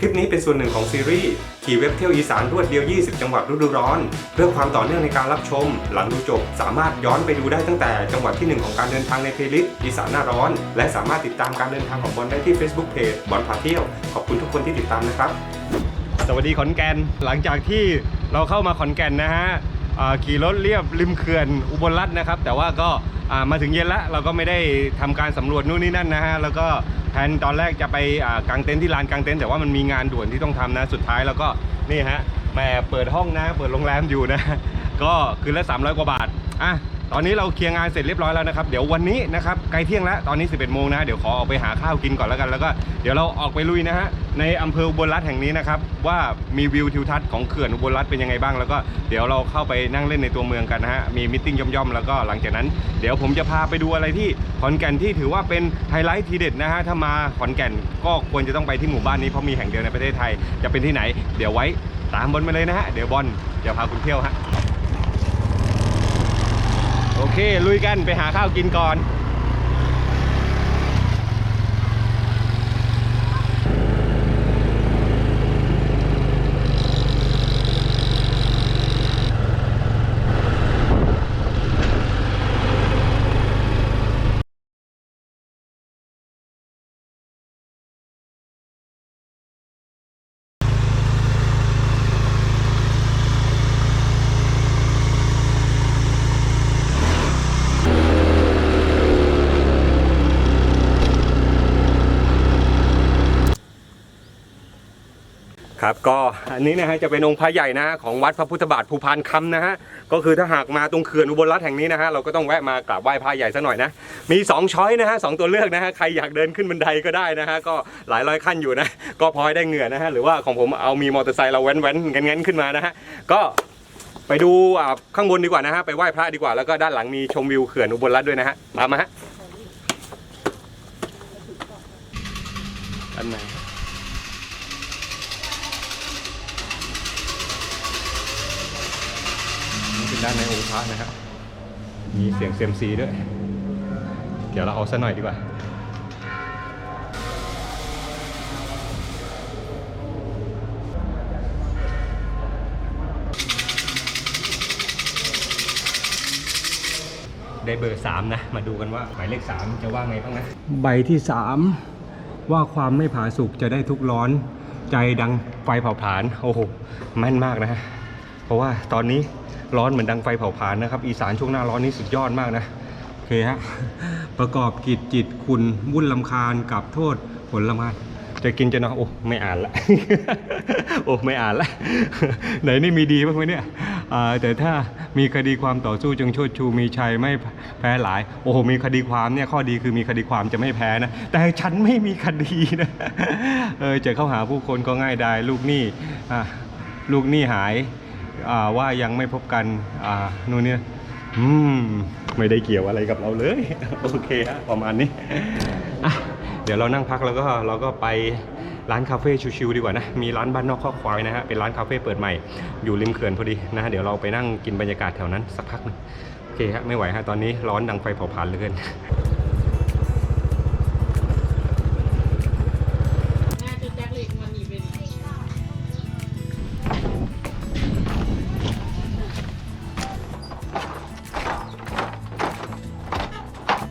คลิปนี้เป็นส่วนหนึ่งของซีรีส์ขี่เว็บเที่ยวอีสานรวดเดียว 20 จังหวัดฤดูร้อน เพื่อความต่อเนื่องในการรับชม หลังดูจบ สามารถย้อนไปดูได้ตั้งแต่จังหวัดที่ 1 ของการเดินทางในเพลย์ลิสต์อีสานหน้าร้อน และสามารถติดตามการเดินทางของบอลได้ที่ Facebook Page บอลพาเที่ยว ขอบคุณทุกคนที่ติดตามนะครับ สวัสดีขอนแก่นหลังจากที่เราเข้ามาขอนแก่นนะฮะขี่รถเรียบริมเขื่อนอุบลรัตน์นะครับ แต่ว่าก็มาถึงเย็นแล้วเราก็ไม่ได้ทำการสำรวจนู่นนี่นั่นนะฮะแล้วก็ แผนตอนแรกจะไปกางเต็นท์ที่ลานกางเต็นท์แต่ว่ามันมีงานด่วนที่ต้องทำนะ สุดท้ายแล้วก็นี่ฮะแหม่เปิดห้องนะ เปิดโรงแรมอยู่นะ ก็คืนละ 300 กว่าบาทอะตอนนี้เราเคลียร์งานเสร็จเรียบร้อยแล้วนะครับ เดี๋ยววันนี้นะครับใกล้เที่ยงแล้วตอนนี้ 11 โมงนะ เดี๋ยวขอออกไปหาข้าวกินก่อนแล้วกันแล้วก็เดี๋ยวเราออกไปลุยนะฮะในอำเภออุบลรัตน์แห่งนี้นะครับ ว่ามีวิวทิวทัศน์ของเขื่อนอุบลรัตน์เป็นยังไงบ้าง แล้วก็เดี๋ยวเราเข้าไปนั่งเล่นในตัวเมืองกันนะฮะ มีมิทติ้งย่อมๆ แล้วก็หลังจากนั้น เดี๋ยวผมจะพาไปดูอะไรที่ขอนแก่นที่ถือว่าเป็นไฮไลท์ทีเด็ดนะฮะ ถ้ามาขอนแก่นก็ควรจะต้องไปที่หมู่บ้านนี้เพราะมีแห่งเดียวในประเทศไทย จะเป็นที่ไหน เดี๋ยวไว้ตามบอลมาเลยนะฮะ เดี๋ยวบอลจะพาคุณเที่ยวฮะ โอเค ลุยกันไปหาข้าวกินก่อน ครับ ก็อันนี้นะฮะจะเป็นองค์พระใหญ่นะฮะของวัดพระพุทธบาทภูพานคำนะฮะก็คือถ้าหากมาตรงเขื่อนอุบลรัตแห่งนี้นะฮะเราก็ต้องแวะมากราบไหว้พระใหญ่ซะหน่อยนะมี2ช้อยนะฮะสองตัวเลือกนะฮะใครอยากเดินขึ้นบันไดก็ได้นะฮะก็หลายร้อยขั้นอยู่นะก็พอให้ได้เหงื่อนะฮะหรือว่าของผมเอามีมอเตอร์ไซค์เราแว้นแว้นๆงั้นขึ้นมานะฮะก็ไปดูข้างบนดีกว่านะฮะไปไหว้พระดีกว่าแล้วก็ด้านหลังมีชมวิวเขื่อนอุบลรัตด้วยนะฮะตามมาฮะอันไหนนี่เป็น ด้านในองค์พระนะครับ มีเสียงเซียมซีด้วย เดี๋ยวเราเอาซะหน่อยดีกว่าได้เบอร์สามนะ มาดูกันว่าหมายเลขสามจะว่าไงบ้างนะ ใบที่สามว่าความไม่ผาสุกจะได้ทุกร้อน ใจดังไฟเผาผลาญโอ้โหแม่นมากนะฮะ เพราะว่าตอนนี้ ร้อนเหมือนดังไฟเผาผลาญนะครับ อีสานช่วงหน้าร้อนนี่สุดยอดมากนะโอเคฮะประกอบกิจจิตคุณวุ่นลำคาญกับโทษผลละมานจะกินจะนอนโอ้ไม่อ่านละ โอ้ไม่อ่านละ ไหนนี่มีดีบ้างไหมเนี่ยแต่ถ้ามีคดีความต่อสู้จงโชดชูมีชัยไม่แพ้หลาย โอ้โหมีคดีความเนี่ยข้อดีคือมีคดีความจะไม่แพ้นะ แต่ฉันไม่มีคดีนะเออจะเข้าหาผู้คนก็ง่ายได้ลูกหนี้ลูกหนี้หาย ว่ายังไม่พบกันนู่นเนี่ยอืมไม่ได้เกี่ยวอะไรกับเราเลย โอเคฮะประมาณนี้เดี๋ยวเรานั่งพักแล้วก็เราก็ไปร้านคาเฟ่ชิวๆดีกว่านะ มีร้านบ้านนอกข้อควายนะฮะ เป็นร้านคาเฟ่เปิดใหม่ อยู่ริมเขื่อนพอดีนะฮะ เดี๋ยวเราไปนั่งกินบรรยากาศแถวนั้นสักพักหนึง โอเคฮะ ไม่ไหวฮะ ตอนนี้ร้อนดังไฟเผาผลาญเหลือเกิน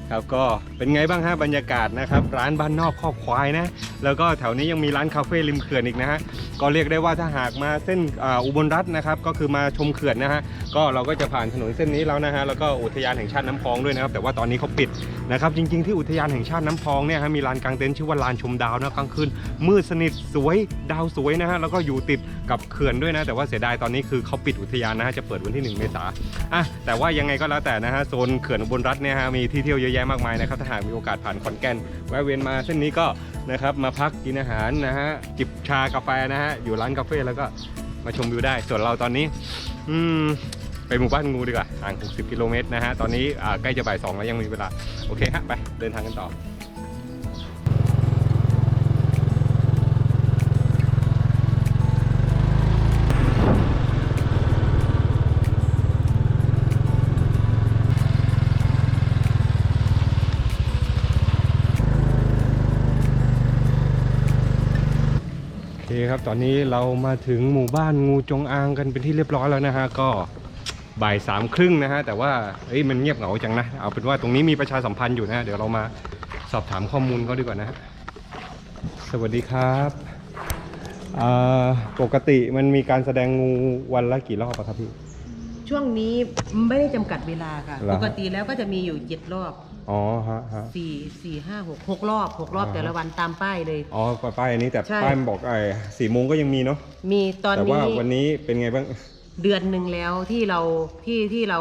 ครับก็ เป็นไงบ้างฮะบรรยากาศนะครับ ร้านบ้านนอกครอควายนะ แล้วก็แถวนี้ยังมีร้านคาเฟ่ริมเขื่อนอีกนะฮะก็เรียกได้ว่าถ้าหากมาเส้นอ,อุบลรัตน์นะครับก็คือมาชมเขื่อนนะฮะก็เราก็จะผ่านถนนเส้นนี้แล้วนะฮะแล้วก็อุทยานแห่งชาติน้ำพองด้วยนะครับ แต่ว่าตอนนี้เขาปิดนะครับ จริง ๆที่อุทยานแห่งชาติน้ำพองเนี่ยฮะมีลานกลางเต็นท์ชื่อว่าลานชมดาวนะกลางคืนมืดสนิทสวยดาวสวยนะฮะแล้วก็อยู่ติดกับเขื่อนด้วยนะ แต่ว่าเสียดายตอนนี้คือเขาปิดอุทยานนะฮะจะเปิดวันที่ 1 เมษาอะแต่ว่ายังไงก็แล้วแต่นะฮะโซนเขื่อนอุบลรัตน์เนี่ยฮะมีที่เที่ยวเยอะแยะมากมายนะครับหากมีโอกาสผ่านขอนแก่นแวะเวียนมาเส้นนี้ก็นะครับมาพักกินอาหารนะฮะจิบชากาแฟนะฮะอยู่ร้านกาแฟแล้วก็มาชมวิวได้ ส่วนเราตอนนี้ อืมไปหมู่บ้านงูดีกว่าห่าง 60 กิโลเมตรนะฮะ ตอนนี้ใกล้จะบ่ายสองแล้วยังมีเวลา โอเคฮะ ไป เดินทางกันต่อ ตอนนี้เรามาถึงหมู่บ้านงูจงอางกันเป็นที่เรียบร้อยแล้วนะฮะก็บ่ายสามครึ่งนะฮะแต่ว่าเอ้ยมันเงียบเหงาจังนะเอาเป็นว่าตรงนี้มีประชาสัมพันธ์อยู่นะฮะเดี๋ยวเรามาสอบถามข้อมูลเขาดีกว่านะฮะสวัสดีครับอ่าปกติมันมีการแสดงงูวันละกี่รอบอะครับพี่ช่วงนี้ไม่ได้จำกัดเวลาค่ะเหรอปกติแล้วก็จะมีอยู่เจ็ดรอบ อ๋อฮะฮะสี่สี่ห้าหกหกรอบหกรอบอ่าแต่ละวันตามป้ายเลย อ๋อป้ายอันนี้แต่ใช่ ป้ายมันบอกไอ้สี่โมงก็ยังมีเนาะมีตอนแต่ว่านี้วันนี้เป็นไงบ้าง เดือนหนึ่งแล้วที่เราที่ที่เรา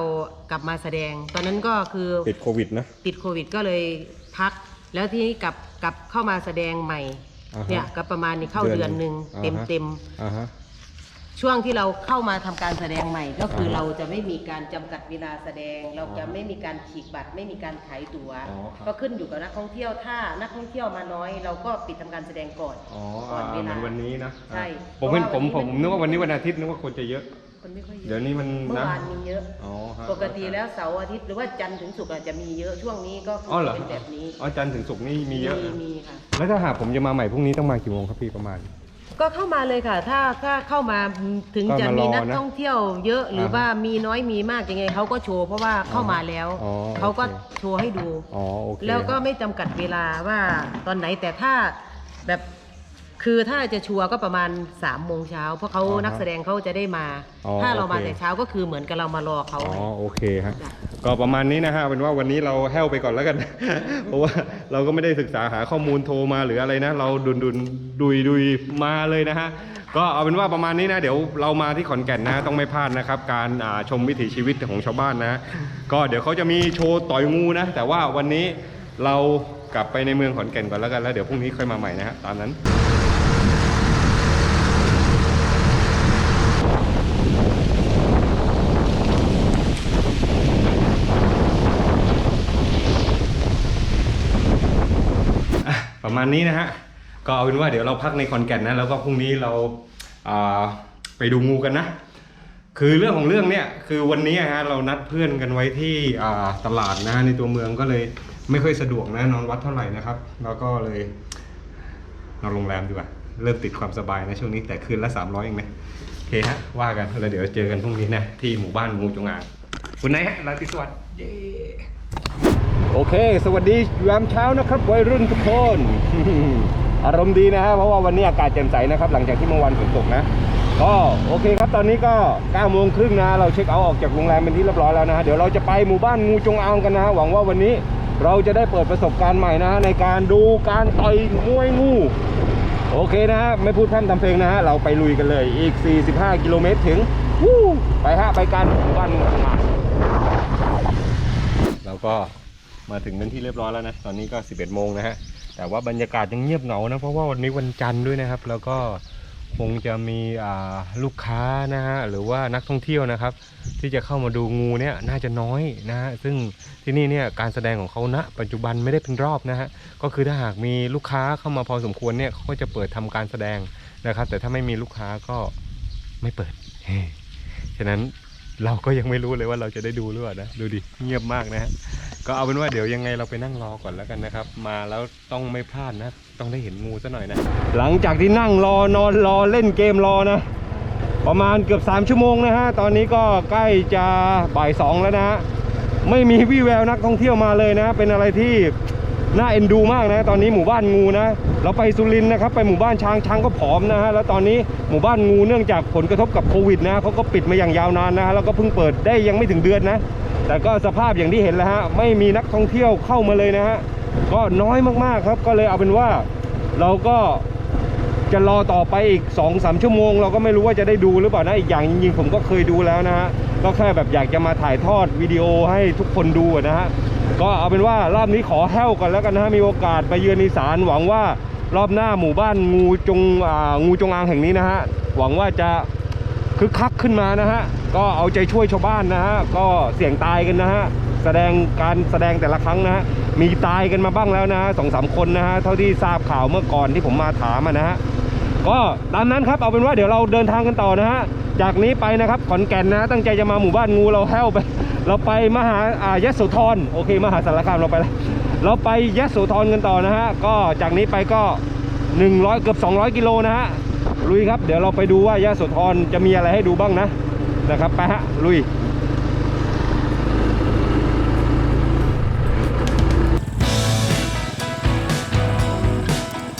กลับมาแสดง ตอนนั้นก็คือติดโควิดนะ ติดโควิดก็เลยพัก แล้วที่นี้กลับกลับเข้ามาแสดงใหม่อ่าฮะเนี่ยก็ประมาณนี้เข้าเดืเดืออนนหหนึ่นึ่งงอ่าเต็มฮะ เต็มอ่าฮะ ช่วงที่เราเข้ามาทำการแสดงใหม่ ก็คืออ่าฮะ เราจะไม่มีการจำกัดเวลาแสดง เราจะไม่มีการฉีกบัตร ไม่มีการขายตั๋ว อ๋อครับ ก็ขึ้นอยู่กับนักท่องเที่ยวถ้านักท่องเที่ยวมาน้อย เราก็ปิดทำการแสดงก่อน อ๋อก่อนเวเหมืลาอนวันนี้นะใช่ผมเป็นเพผราะมว่าผมวันนี้นึกว่าวันนี้วันอาทิตย์นึกว่าคนจะเยอะ คนไม่ค่อยเยอะเดี๋ยวนี้มันเมื่อนะวานมีเยอะ อ๋อฮะปกติแล้วเสาร์อาทิตย์หรือว่าจันทร์ถึงศุกร์อาจจะมีเยอะช่วงนี้ก็คืออ๋อเหรอเป็นแบบนี้อ๋อจันทร์ถึงศุกร์นี่มีเยอะ มีมีค่ะ แล้วถ้าหากผมจะมาใหม่พรุ่งนี้ต้องมากี่โมงครับพี่ประมาณ ก็เข้ามาเลยค่ะ ถ้าถ้าเข้ามาถึงก็จะมารอมีนักนะท่องเที่ยวเยอะหรืออาฮะว่ามีน้อยมีมากยังไงเขาก็โชว์เพราะว่าเข้ามาแล้วอ๋อเขาก็โอเคโชว์ให้ดูอ๋อโอเคแล้วก็ไม่จำกัดเวลาว่าตอนไหนแต่ถ้าแบบ คือถ้าจะชัวร์ก็ประมาณ3ามโมงเช้าเพราะเขาอ๋อฮะนักแสดงเขาจะได้มา อ๋อถ้าเรามาโอเค แต่เช้าก็คือเหมือนกับเรามารอเขาอ๋อโอเคฮะจ้ะ ก็ประมาณนี้นะฮะเป็นว่าวันนี้เราแห้วไปก่อนแล้วกัน เพราะว่าเราก็ไม่ได้ศึกษาหาข้อมูลโทรมาหรืออะไรนะ เราดุนดุนดุยดุยมาเลยนะฮะก็เอาเป็นว่าประมาณนี้นะ เดี๋ยวเรามาที่ขอนแก่นนะต้องไม่พลาดนะครับ การอ่าชมวิถีชีวิตของชาวบ้านนะ ก็เดี๋ยวเขาจะมีโชว์ต่อยงูนะ แต่ว่าวันนี้เรากลับไปในเมืองขอนแก่นก่อนแล้วกันแล้วเดี๋ยวพรุ่งนี้ค่อยมาใหม่นะฮะตามนั้น อะประ มาณนี้นะฮะ ก็เอาเป็นว่าเดี๋ยวเราพักในขอนแก่นนะ แล้วก็พรุ่งนี้เราอ่าไปดูงูกันนะ คือเรื่องของเรื่องเนี่ยคือวันนี้ฮะเรานัดเพื่อนกันไว้ที่ตลาดนะในตัวเมืองก็เลยไม่ค่อยสะดวกนะนอนวัดเท่าไหร่นะครับ แล้วก็เลยนอนโรงแรมดีกว่าเริ่มติดความสบายนะช่วงนี้แต่คืนละ 300เองนะโอเคฮะว่ากันแล้วเดี๋ยวเจอกันพรุ่งนี้นะที่หมู่บ้านงูจงอางคุณนายฮะราตรีสวัสดิ์ โอเค สวัสดียามเช้านะครับวัยรุ่นทุกคน อารมณ์ดีนะฮะเพราะว่าวันนี้อากาศแจ่มใสนะครับ หลังจากที่เมื่อวานฝนตกนะก็โอเคครับตอนนี้ก็9โมงครึ่งนะเราเช็คเอาท์ออกจากโรงแรมเป็นที่เรียบร้อยแล้วนะฮะเดี๋ยวเราจะไปหมู่บ้านงูจงอางกันนะหวังว่าวันนี้เราจะได้เปิดประสบการณ์ใหม่นะฮะในการดูการต่อยมวยงูโอเคนะฮะไม่พูดพร่ำทำเพลงนะฮะเราไปลุยกันเลยอีก 45 กิโลเมตรถึงวู้ไปฮะไปกันหมู่บ้านงูจงอางเราก็ มาถึงเป็นที่เรียบร้อยแล้วนะ ตอนนี้ก็ 11โมงนะฮะ แต่ว่าบรรยากาศยังเงียบเหงานะ เพราะว่าวันนี้วันจันทร์ด้วยนะครับ แล้วก็คงจะมีลูกค้านะฮะ หรือว่านักท่องเที่ยวนะครับ ที่จะเข้ามาดูงูเนี่ยน่าจะน้อยนะฮะ ซึ่งที่นี่เนี่ยการแสดงของเขาณปัจจุบันไม่ได้เป็นรอบนะฮะ ก็คือถ้าหากมีลูกค้าเข้ามาพอสมควรเนี่ยเขาก็จะเปิดทำการแสดงนะครับ แต่ถ้าไม่มีลูกค้าก็ไม่เปิด ฉะนั้นเราก็ยังไม่รู้เลยว่าเราจะได้ดูหรือเปล่านะ ดูดิ เงียบมากนะฮะ ก็เอาเป็นว่าเดี๋ยวยังไงเราไปนั่งรอก่อนแล้วกันนะครับ มาแล้วต้องไม่พลาดนะ ต้องได้เห็นงูซะหน่อยนะ หลังจากที่นั่งรอนอนรอเล่นเกมรอนะ ประมาณเกือบ 3 ชั่วโมงนะฮะ ตอนนี้ก็ใกล้จะบ่ายสองแล้วนะฮะ ไม่มีวี่แววนักท่องเที่ยวมาเลยนะ เป็นอะไรที่น่าเอ็นดูมากนะ ตอนนี้หมู่บ้านงูนะ เราไปสุรินทร์นะครับ ไปหมู่บ้านช้างช้างก็ผอมนะฮะ แล้วตอนนี้หมู่บ้านงูเนื่องจากผลกระทบกับโควิดนะเขาก็ปิดมาอย่างยาวนานนะฮะ แล้วก็เพิ่งเปิดได้ยังไม่ถึงเดือนนะ แต่ก็สภาพอย่างที่เห็นแล้วฮะไม่มีนักท่องเที่ยวเข้ามาเลยนะฮะก็น้อยมากๆครับก็เลยเอาเป็นว่าเราก็จะรอต่อไปอีก2อสชั่วโมง เราก็ไม่รู้ว่าจะได้ดูหรือเปล่านะอีกอย่างจริงๆผมก็เคยดูแล้วนะฮะก็แค่แบบอยากจะมาถ่ายทอดวิดีโอให้ทุกคนดูนะฮะก็เอาเป็นว่ารอบนี้ขอแห้วก่อนแล้วกันนะฮะมีโอกาสไปเยือนอีสานหวังว่ารอบหน้าหมู่บ้านงูจงอ่างูจงอางแห่งนี้นะฮะหวังว่าจะ คึกคักขึ้นมานะฮะ ก็เอาใจช่วยชาวบ้านนะฮะ ก็เสี่ยงตายกันนะฮะ แสดงการแสดงแต่ละครั้งนะฮะ มีตายกันมาบ้างแล้วนะสองสามคนนะฮะ เท่าที่ทราบข่าวเมื่อก่อนที่ผมมาถามนะฮะ ก็ตามนั้นครับ เอาเป็นว่าเดี๋ยวเราเดินทางกันต่อนะฮะ จากนี้ไปนะครับขอนแก่นนะ ตั้งใจจะมาหมู่บ้านงูเราแห้วไป เราไปมหาอายโสธร โอเค มหาสารคามเราไปแล้ว เราไปยโสธรกันต่อนะฮะ ก็จากนี้ไปก็ 100 เกือบ 200 กิโลนะฮะ ลุยครับ เดี๋ยวเราไปดูว่ายะโสธรจะมีอะไรให้ดูบ้างนะนะครับไปฮะลุย